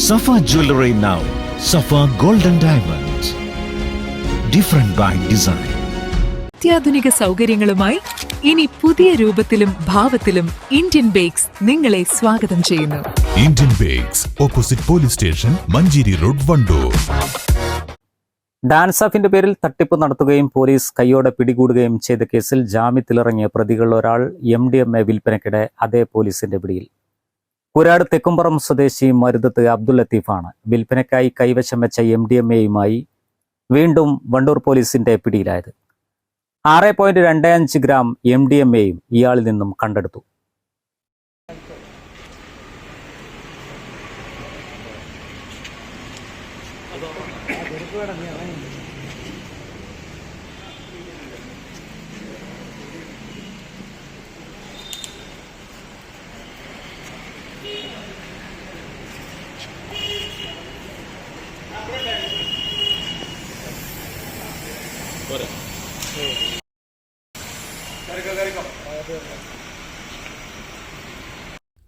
Safa Jewelry now. Safa Golden Diamonds. Different by design. അത്യാധുനിക സൗകര്യങ്ങളുമായി ഇനി പുതിയ രൂപത്തിലും ഭാവത്തിലും ഇന്ത്യൻ ബേക്സ് നിങ്ങളെ സ്വാഗതം ചെയ്യുന്നു Indian Bakes opposite police station Manjeri road Wandoor dance ഓഫിന്റെ പേരിൽ തട്ടിപ്പ് നടത്തുകയും പോലീസ് കൈയോടെ പിടികൂടുകയും ചെയ്ത കേസിൽ ജാമ്യത്തിലിറങ്ങിയ പ്രതികളിൽ ഒരാൾ എം ഡി എം എ വിൽപ്പനയ്ക്കിടെ അതേ പോലീസിന്റെ പിടിയിൽ കുരാട് തെക്കുംപുറം സ്വദേശി മരുതത്ത് അബ്ദുൽ ലത്തീഫാണ്. വിൽപ്പനയ്ക്കായി കൈവശം വെച്ച എം ഡി എം എയുമായി വീണ്ടും വണ്ടൂർ പോലീസിന്റെ പിടിയിലായത്. ആറ് പോയിന്റ് രണ്ട് അഞ്ച് ഗ്രാം എം ഡി എം എയും ഇയാളിൽ നിന്നും കണ്ടെടുത്തു.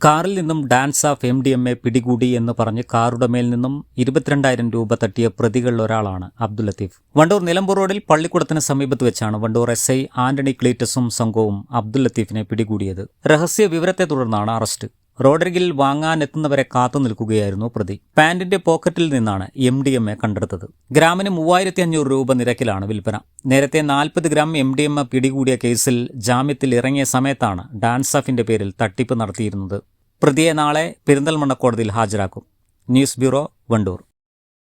കാറിൽ നിന്നും dance of M D M A പിടികൂടി എന്ന് പറഞ്ഞ് കാറുടെ മേൽ നിന്നും ഇരുപത്തിരണ്ടായിരം രൂപ തട്ടിയ പ്രതികളിൽ ഒരാളാണ് അബ്ദുൽ ലത്തീഫ്. വണ്ടൂർ നിലമ്പൂർ റോഡിൽ പള്ളിക്കുടത്തിന് സമീപത്ത് വെച്ചാണ് വണ്ടൂർ എസ് ഐ ആന്റണി ക്ലീറ്റസും സംഘവും അബ്ദുൽ ലത്തീഫിനെ പിടികൂടിയത്. രഹസ്യ വിവരത്തെ തുടർന്നാണ് അറസ്റ്റ്. റോഡരികിൽ വാങ്ങാനെത്തുന്നവരെ കാത്തു നിൽക്കുകയായിരുന്നു പ്രതി. പാന്റിന്റെ പോക്കറ്റിൽ നിന്നാണ് എം ഡി എം എ കണ്ടെടുത്തത്. ഗ്രാമിന് മൂവായിരത്തി അഞ്ഞൂറ് രൂപ നിരക്കിലാണ് വിൽപ്പന. നേരത്തെ നാൽപ്പത് gram M D M A പിടികൂടിയ കേസിൽ ജാമ്യത്തിൽ ഇറങ്ങിയ സമയത്താണ് ഡാൻസ് ഓഫിന്റെ പേരിൽ തട്ടിപ്പ് നടത്തിയിരുന്നത്. പ്രതിയെ നാളെ പെരിന്തൽമണ്ണ കോടതിയിൽ ഹാജരാക്കും. News bureau Wandoor.